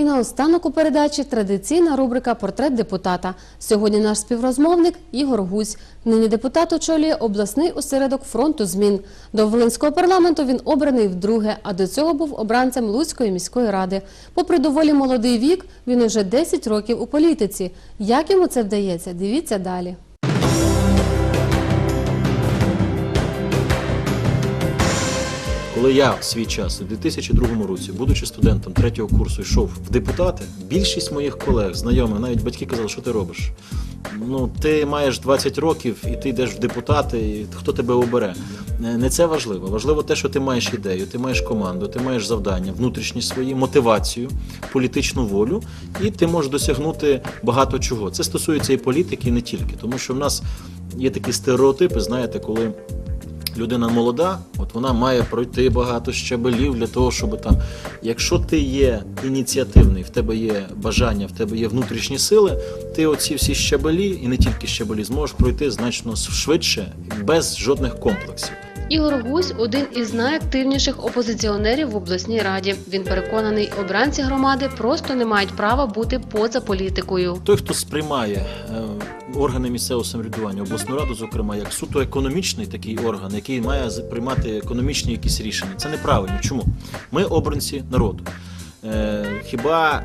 І наостанок у передачі традиційна рубрика Портрет депутата. Сьогодні наш співрозмовник Ігор Гусь. Нині депутат очолює обласний осередок фронту змін. До Волинського парламенту він обраний вдруге, а до цього був обранцем Луцької міської ради. Попри доволі молодий вік, він уже 10 років у політиці. Як йому це вдається? Дивіться далі. Коли я в свій час у 2002 році, будучи студентом третього курсу, йшов в депутати, більшість моїх колег, знайомих, навіть батьки казали, що ти робиш. Ну, ти маєш 20 років і ти йдеш в депутати, і хто тебе обере. Не це важливо. Важливо те, що ти маєш ідею, ти маєш команду, ти маєш завдання, внутрішні свої, мотивацію, політичну волю, і ти можеш досягнути багато чого. Це стосується і політики, і не тільки, тому що в нас є такі стереотипи, знаєте, коли людина молода, от вона має пройти багато щабелів для того, щоб там. Якщо ти є ініціативний, в тебе є бажання, в тебе є внутрішні сили, ти оці всі щабелі, і не тільки щабелі, зможеш пройти значно швидше, без жодних комплексів. Ігор Гусь один із найактивніших опозиціонерів в обласній раді. Він переконаний, обранці громади просто не мають права бути поза політикою. Той, хто сприймає е, органи місцевого самоврядування, обласну раду, зокрема, як суто економічний такий орган, який має приймати економічні якісь рішення, це неправильно. Чому? Ми обранці народу. Е, Хіба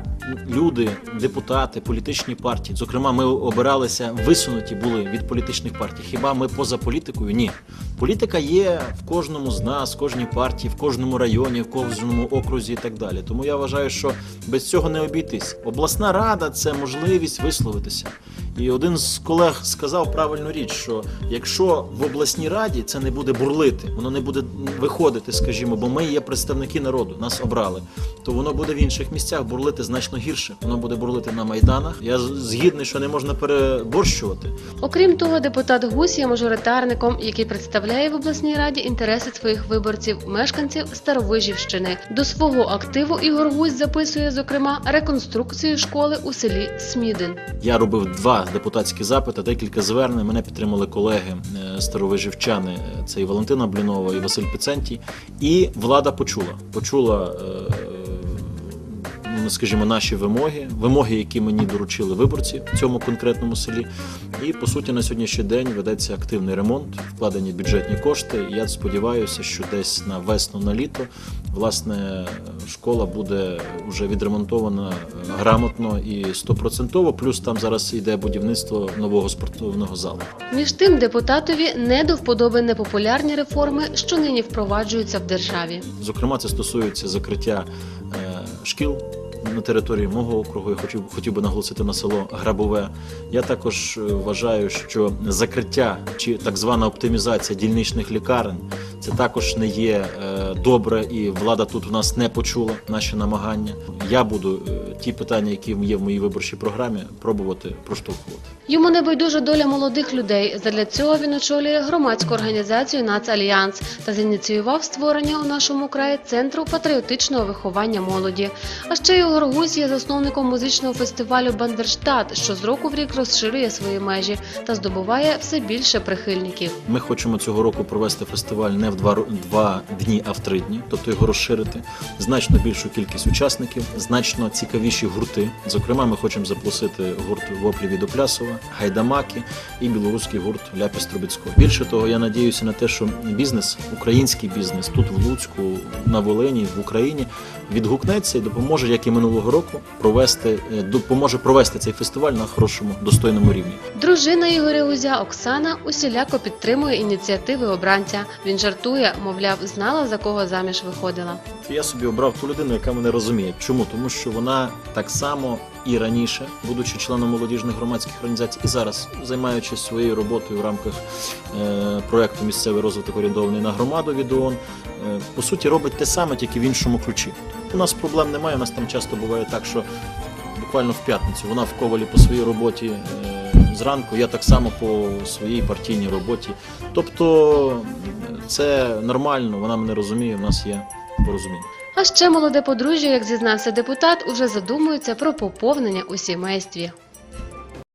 люди, депутати, політичні партії, зокрема, ми обиралися, висунуті були від політичних партій. Хіба ми поза політикою? Ні. Політика є в кожному з нас, в кожній партії, в кожному районі, в кожному окрузі і так далі. Тому я вважаю, що без цього не обійтись. Обласна рада це можливість висловитися. І один з колег сказав правильну річ, що якщо в обласній раді це не буде бурлити, воно не буде виходити, скажімо, бо ми є представники народу, нас обрали, то воно буде в інших місцях бурлити значно гірше. Воно буде бурлити на майданах. Я згідний, що не можна переборщувати. Окрім того, депутат Гусь є мажоритарником, який представляє в обласній раді інтереси своїх виборців, мешканців Старовижівщини. До свого активу Ігор Гусь записує, зокрема, реконструкцію школи у селі Смідин. Я робив два депутатські запити, декілька звернень. Мене підтримали колеги е, старовижівчани. е, Це і Валентина Блінова, і Василь Пицентій. І влада почула. Почула. Скажімо, наші вимоги, вимоги, які мені доручили виборці в цьому конкретному селі. І по суті на сьогоднішній день ведеться активний ремонт, вкладені бюджетні кошти. І я сподіваюся, що десь на весну, на літо, власне, школа буде вже відремонтована е, грамотно і стопроцентово. Плюс там зараз йде будівництво нового спортивного залу. Між тим, депутатові не до вподоби непопулярні реформи, що нині впроваджуються в державі. Зокрема, це стосується закриття е, шкіл на території мого округу. Я хотів, хотів би наголосити на село Грабове. Я також е, вважаю, що закриття чи так звана оптимізація дільничних лікарень це також не є е, добре, і влада тут в нас не почула наші намагання. Я буду е, ті питання, які є в моїй виборчій програмі, пробувати проштовхувати. Йому не байдужа доля молодих людей. Задля цього він очолює громадську організацію «Нацальянс» та зініціював створення у нашому краї центру патріотичного виховання молоді. А ще Ігор Гусь є засновником музичного фестивалю Бандерштат, що з року в рік розширює свої межі та здобуває все більше прихильників. Ми хочемо цього року провести фестиваль не в два, два дні, а в три дні, тобто його розширити. Значно більшу кількість учасників, значно цікавіші гурти. Зокрема, ми хочемо запросити гурт Воплі від Оплясова, Гайдамаки і білоруський гурт Ляпіс Трубецького. Більше того, я надіюся на те, що бізнес, український бізнес тут в Луцьку, на Волині, в Україні відгукнеться і допоможе, як і минулого року, провести е, допоможе провести цей фестиваль на хорошому достойному рівні. Дружина Ігоря Гузя Оксана усіляко підтримує ініціативи обранця. Він жартує, мовляв, знала за кого заміж виходила. Я собі обрав ту людину, яка мене розуміє. Чому? Тому що вона так само і раніше, будучи членом молодіжних громадських організацій, і зараз займаючись своєю роботою в рамках е, проекту місцевий розвиток орієнтований на громаду від ООН, е, по суті робить те саме, тільки в іншому ключі. У нас проблем немає. У нас там часто буває так, що буквально в п'ятницю вона в ковалі по своїй роботі. е, Зранку я так само по своїй партійній роботі. Тобто це нормально, вона мене розуміє, в нас є порозуміння. А ще молоде подружжя, як зізнався депутат, уже задумується про поповнення у сімействі.